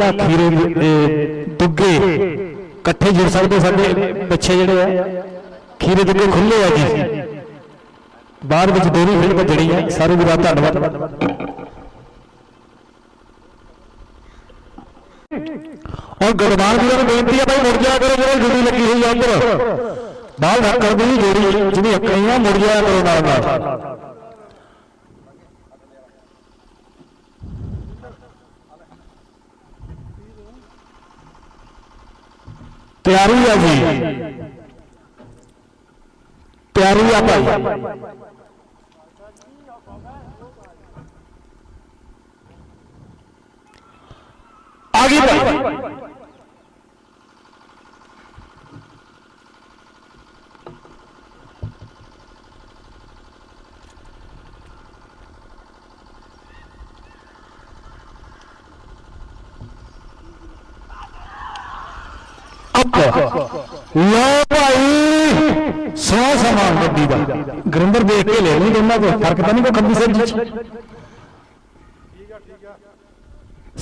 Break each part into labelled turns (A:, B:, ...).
A: ਪਹਿਲਾਂ ਖੀਰੇ ਦੁੱਗੇ ਇਕੱਠੇ ਜੁੜ ਸਕਦੇ ਸਾਡੇ ਪਿੱਛੇ ਜਿਹੜੇ ਆ, ਖੀਰੇ ਦੁੱਗੇ ਖੁੱਲੇ ਆ ਜੀ। ਬਾਅਦ ਵਿੱਚ ਦੋਵੇਂ ਖੇਡ ਭੱਜਣੀ ਆ। ਸਾਰੇ ਵੀਰਾਂ ਧੰਨਵਾਦ। ਔਰ ਗਰਬਾਨ ਵੀਰਾਂ ਨੂੰ ਬੇਨਤੀ ਹੈ ਭਾਈ ਮੁੜ ਜਾਇਆ ਕਰੋ, ਜਿਹੜੇ ਜੁੜੀ ਲੱਗੀ ਹੋਈ ਆ ਉੱਧਰ ਬਾਹਰ ਰੱਖਣ ਦੀ ਜੋੜੀ ਜਿਹਦੀ ਅੱਕਣੀ ਮੁੜ ਜਾਇਆ ਕਰੋ ਨਾਲ ਨਾਲ ਪਿਆਰੀ ਆ ਜੀ। ਤਿਆਰੀ ਆ ਭਾਈ। ਆ ਗਈ ਭਾਈ। ਅੱਪ ਲੋ ਭਾਈ ਸੌ ਸਮਾਨ ਗੱਡੀ ਦਾ ਗੁਰਿੰਦਰ ਦੇਖ ਕੇ ਲੈ ਲਈ ਦੋਨਾਂ ਕੋ ਫਰਕ ਤਾਂ ਨਹੀਂ ਕੋ ਖੱਬੀ ਸੱਜੀ ਚ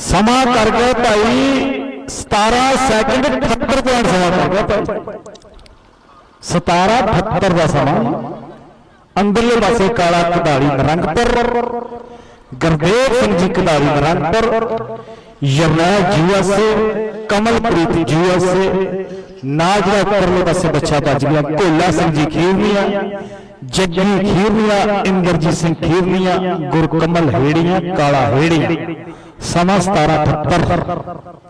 A: ਸਮਾਂ ਕਰ ਗਏ ਭਾਈ 17 ਸੈਕਿੰਡ 78 ਪੁਆਇੰਟ ਸਮਾਂ ਕਰ ਗਿਆ ਭਾਈ 17 78 ਦਾ ਸਮਾਂ ਅੰਦਰਲੇ ਪਾਸੇ ਕਾਲਾ ਕਢਾੜੀ ਨਰੰਗਪੁਰ ਗੁਰਦੇਵ ਸਿੰਘ ਜੀ ਕਢਾੜੀ ਨਰੰਗਪੁਰ ਯਮਨਾ ਯੂਐਸਏ ਕਮਲਪ੍ਰੀਤ ਯੂਐਸਏ ਨਾਜਰਾ ਉੱਪਰਲੇ ਪਾਸੇ ਬੱਚਾ ਵੱਜ ਗਿਆ ਭੋਲਾ ਸਿੰਘ ਜੀ ਖੀਰਨੀਆ, ਜੱਗੀ ਖੀਰਨੀਆ, ਇੰਦਰਜੀਤ ਸਿੰਘ ਖੀਰਨੀਆ, ਗੁਰਕਮਲ ਹੇੜੀਆਂ, ਕਾਲਾ ਹੇੜੀਆਂ। ਸਮਾਂ 1778